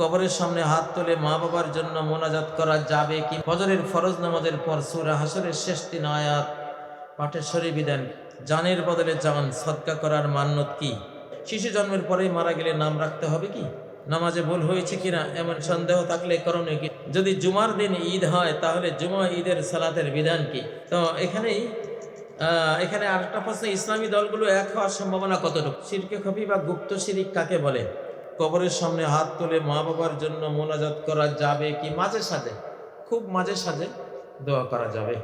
কবরের সামনে হাত তুলে মা বাবার জন্য মোনাজাত করা যাবে কি? ফজরের ফরজ নামাজের পর সুরা হাসরের শেষ তিন আয়াত। পাঠের শরী বিধান জানের বদলে জান সৎকা করার মান্যত কি? শিশু জন্মের পরেই মারা গেলে নাম রাখতে হবে কি? নামাজে ভুল হয়েছে কিনা এমন সন্দেহ থাকলে করণীয় কি? যদি জুমার দিন ঈদ হয়, তাহলে জুমা ঈদের সালাতের বিধান কি? তো এখানেই এখানে আরেকটা প্রশ্ন, ইসলামী দলগুলো এক হওয়ার সম্ভাবনা কতটুকু? শিরকে খফি বা গুপ্ত শিরিক কাকে বলে? কবরের সামনে হাত তুলে মা বাবার জন্য মোনাজাত করা যাবে কি মাঝে সাজে খুব মাঝে সাজে দোয়া করা যাবে।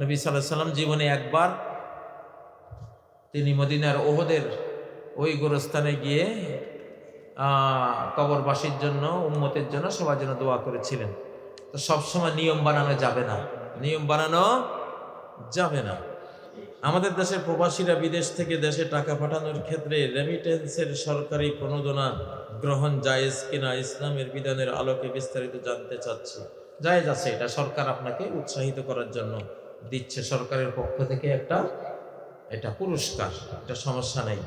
নবী সাল্লাহ সাল্লাম জীবনে একবার তিনি মদিনার ওহদের ওই গোরস্থানে গিয়ে কবরবাসীর জন্য, উম্মতের জন্য সবার জন্য দোয়া করেছিলেন। তো সবসময় নিয়ম বানানো যাবে না। নিয়ম বানানো যাবে না। আমাদের দেশের প্রবাসীরা বিদেশ থেকে দেশে টাকা পাঠানোর ক্ষেত্রে রেমিটেন্সের সরকারি প্রণোদনা গ্রহণ জায়েজ কিনা ইসলামের বিধানের আলোকে বিস্তারিত জানতে চাচ্ছি। জায়েজ আছে, এটা সরকার আপনাকে উৎসাহিত করার জন্য দিচ্ছে। সরকারের পক্ষ থেকে একটা, এটা পুরস্কার, এটা সমস্যা নেই।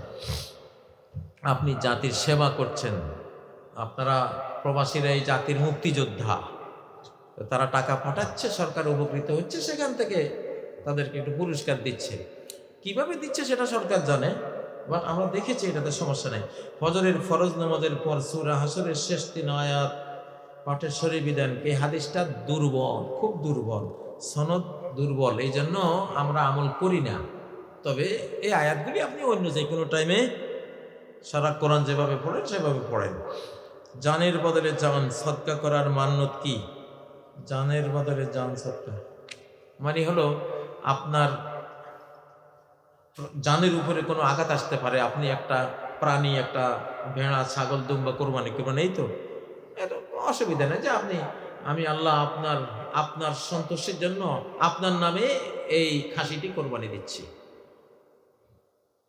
আপনি জাতির সেবা করছেন। আপনারা প্রবাসীরা এই জাতির মুক্তিযোদ্ধা। তারা টাকা পাঠাচ্ছে, সরকার উপকৃত হচ্ছে, সেখান থেকে তাদেরকে একটু পুরস্কার দিচ্ছে। কীভাবে দিচ্ছে সেটা সরকার জানে বাট আমরা দেখেছি এটাতে সমস্যা নেই। ফজরের ফরজ নামাজের পর সুরা হাসরের শেষ তিন আয়াত পাঠের শরী বিধান এই হাদিসটা দুর্বল, খুব দুর্বল, সনদ দুর্বল এই জন্য আমরা আমল করি না। তবে এই আয়াতগুলি আপনি অন্য যে কোনো টাইমে সারা কোরআন যেভাবে পড়েন, সেভাবে পড়েন। জানের বদলে জান সৎকা করার মান্যত কি? জানের বদলে জান সৎকা মানে হলো আপনার জানের উপরে কোনো আঘাত আসতে পারে। আপনি একটা প্রাণী, একটা ভেড়া, ছাগল, দুম্বা, কোরবানি করবেন, এই তো? অসুবিধা নেই যে আপনি, আমি আল্লাহ আপনার আপনার সন্তোষের জন্য আপনার নামে এই খাসিটি কোরবানি দিচ্ছি।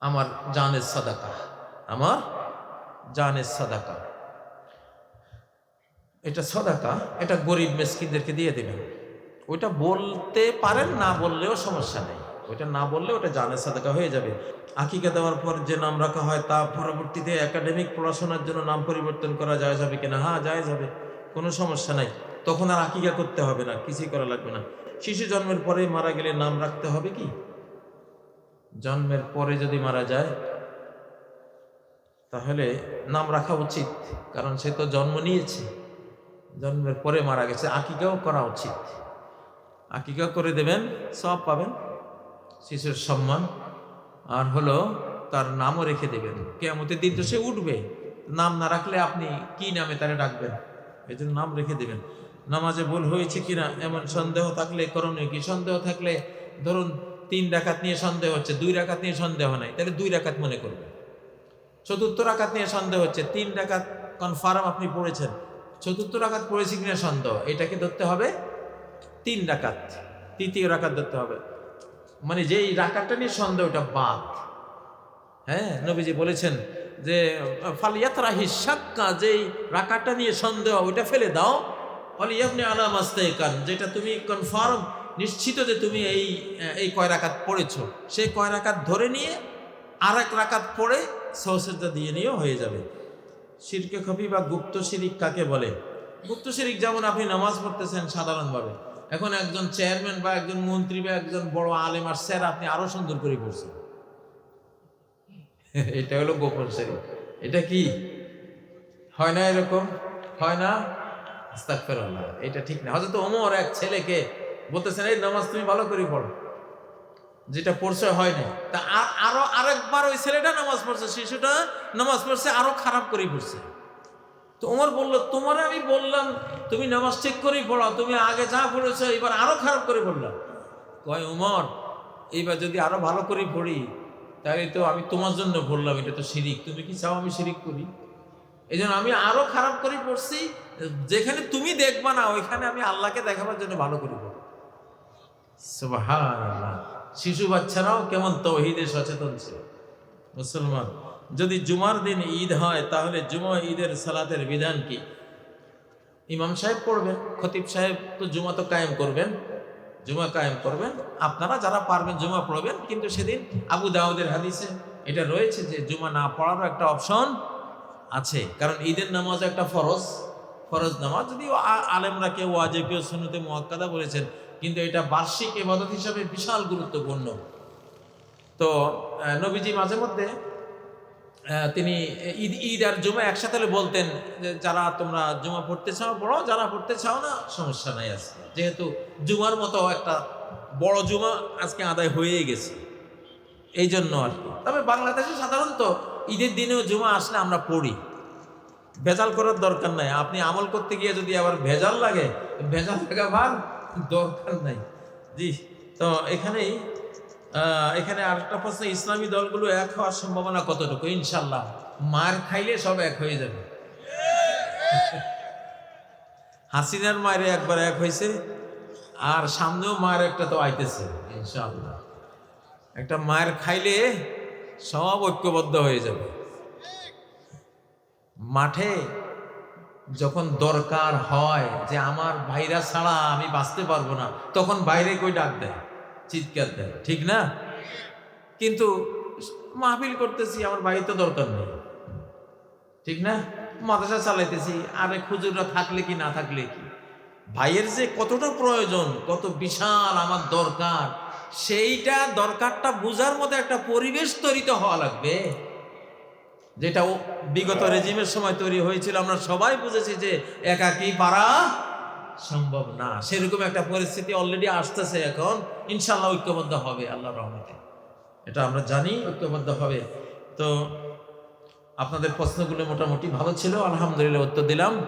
আমার জানের সাদাকা, আমার জানের সাদাকা। এটা সদাকা, এটা গরিব মেসকিনদেরকে দিয়ে দেবেন। ওইটা বলতে পারেন, না বললেও সমস্যা নেই। ওইটা না বললে ওটা জানের সাদাকা হয়ে যাবে। আকিকা দেওয়ার পর যে নাম রাখা হয়, তা পরবর্তীতে একাডেমিক পড়াশোনার জন্য নাম পরিবর্তন করা যায় যাবে কিনা? হ্যাঁ যায় যাবে কোনো সমস্যা নাই। তখন আর আকিকা করতে হবে না, কিছুই করা লাগবে না। শিশু জন্মের পরে মারা গেলে নাম রাখতে হবে কি? জন্মের পরে যদি মারা যায়, তাহলে নাম রাখা উচিত, কারণ সে তো জন্ম নিয়েছে। জন্মের পরে মারা গেছে, আকিকাও করা উচিত। আকিকা করে দেবেন সব পাবেন। শিশুর সম্মান। আর হলো তার নামও রেখে দেবেন। কেমতের দিন তো সে উঠবে। নাম না রাখলে আপনি কি নামে তারে ডাকবেন? এই জন্য নাম রেখে দেবেন। নামাজে ভুল হয়েছে কিনা এমন সন্দেহ থাকলে, করণীয় কি সন্দেহ থাকলে? ধরুন তিন রাকাত নিয়ে সন্দেহ হচ্ছে, দুই রাকাত নিয়ে সন্দেহ নাই, তাহলে দুই রাকাত মনে করবে চতুর্থ রাকাত নিয়ে সন্দেহ হচ্ছে, তিন রাকাত কনফার্ম আপনি পড়েছেন। চতুর্থ রাকাত পড়েছি কিনা সন্দেহ এটাকে ধরতে হবে? তিন রাকাত, তৃতীয় রাকাত ধরতে হবে। মানে যেই রাকাতটা নিয়ে সন্দেহ, ওটা বাদ। হ্যাঁ নবীজি বলেছেন যে ফালিয়াতরা হিসাক্কা যেই রাকাতটা নিয়ে সন্দেহ ওইটা ফেলে দাও। ফালিয়াবনি আলা মাস্তাইকান যেটা তুমি কনফার্ম নিশ্চিত যে তুমি এই এই কয় রাকাত পড়েছ। সেই কয় রাকাত ধরে নিয়ে আর এক রাকাত পড়ে সহসেজা দিয়ে নিয়েও হয়ে যাবে। শিরকে খফি বা গুপ্ত শিরিক কাকে বলে? গুপ্ত শিরিক যেমন আপনি নামাজ পড়তেছেন সাধারণভাবে। এখন একজন চেয়ারম্যান বা একজন মন্ত্রী বা একজন বড় আলেম আর স্যার আপনি আরও সুন্দর করে পড়ছেন এটা হলো গোপন শিরিক এটা কি? হয় না এরকম? হয় না? এটা ঠিক না। হয়তো ওমর এক ছেলেকে বলতেছেন, এই নামাজ তুমি ভালো করে পড়ো। যেটা পড়ছে হয় না তা আর আরও আরেকবার ওই ছেলেটা নামাজ পড়ছে, শিশুটা নামাজ পড়ছে, আরও খারাপ করেই পড়ছে। তো ওমর বলল, তোমার আমি বললাম, তুমি নামাজ ঠিক করেই পড়াও, তুমি আগে যা পড়েছো এবার আরও খারাপ করে পড়লাম। কয়, ওমর, এইবার যদি আরও ভালো করে পড়ি, তাহলে তো আমি তোমার জন্য পড়লাম, এটা তো শিরিক। তুমি কি চাও আমি শিরিক করি? এই জন্য আমি আরও খারাপ করে পড়ছি, যেখানে তুমি দেখবা না, ওইখানে আমি আল্লাহকে দেখাবার জন্য ভালো করে পড়ি। শিশু বাচ্চারাও কেমন তৌহিদে সচেতন ছিল। মুসলমান যদি জুমার দিন ঈদ হয়, তাহলে জুমা ঈদের সালাতের বিধান কি? ইমাম সাহেব পড়বেন, খতিব সাহেব তো জুমা তো কায়েম করবেন। জুমা কায়েম করবেন। আপনারা যারা পারবেন জুমা পড়বেন, কিন্তু সেদিন আবু দাউদের হাদিসে এটা রয়েছে যে জুমা না পড়ারও একটা অপশন আছে। কারণ ঈদের নামাজ একটা ফরজ ফরজ নামাজ। যদিও আলেমরা কেউ ওয়াজে, কেউ সুন্নতে মোয়াক্কাদা বলেছেন, কিন্তু এটা বার্ষিক এবাদত হিসাবে বিশাল গুরুত্বপূর্ণ। তো নবীজি মাঝে মধ্যে তিনি ঈদ ঈদ আর জুমা একসাথে বলতেন যে, যারা তোমরা জুমা পড়তে চাও, পড়ো, যারা পড়তে চাও না, সমস্যা নাই আজকে। যেহেতু জুমার মতো একটা বড় জুমা আজকে আদায় হয়েই গেছে। এই জন্য আর কি। তবে বাংলাদেশে সাধারণত ঈদের দিনেও জুমা আসলে আমরা পড়ি। ভেজাল করার দরকার নাই। আপনি আমল করতে গিয়ে যদি আবার ভেজাল লাগে, ভেজাল লাগাবার দরকার নাই। জি, তো এখানেই এখানে আরেকটা প্রশ্ন, ইসলামী দলগুলো এক হওয়ার সম্ভাবনা কতটুকু? ইনশাল্লাহ মার খাইলে সব এক হয়ে যাবে। হাসিনার মায়ের একবার এক হয়েছে, আর সামনেও মায়ের একটা তো আইতেছে ইনশাল্লাহ একটা মায়ের খাইলে সব ঐক্যবদ্ধ হয়ে যাবে। মাঠে যখন দরকার হয় যে আমার ভাইরা ছাড়া আমি বাঁচতে পারব না, তখন বাইরে কই ডাক দেয়? চিৎকার দেয়, ঠিক না? কিন্তু মাহফিল করতেছি, আমার ভাই তো দরকার নেই। ঠিক না? মাদ্রাসা চালাইতেছি, আরে খুজুররা থাকলে কি, না থাকলে কি? ভাইয়ের যে কতটা প্রয়োজন, কত বিশাল আমার দরকার, সেইটা দরকারটা বোঝার মতো একটা পরিবেশ তৈরি তো হওয়া লাগবে। যেটা বিগত রেজিমের সময় তৈরি হয়েছিল, আমরা সবাই বুঝেছি যে একাকি পারা সম্ভব না। সেরকম একটা পরিস্থিতি অলরেডি আসতেছে এখন। ইনশাল্লাহ ঐক্যবদ্ধ হবে আল্লাহ রহমতে। এটা আমরা জানি, ঐক্যবদ্ধ হবে। তো আপনাদের প্রশ্নগুলো মোটামুটি ভালো ছিল, আলহামদুলিল্লাহ উত্তর দিলাম।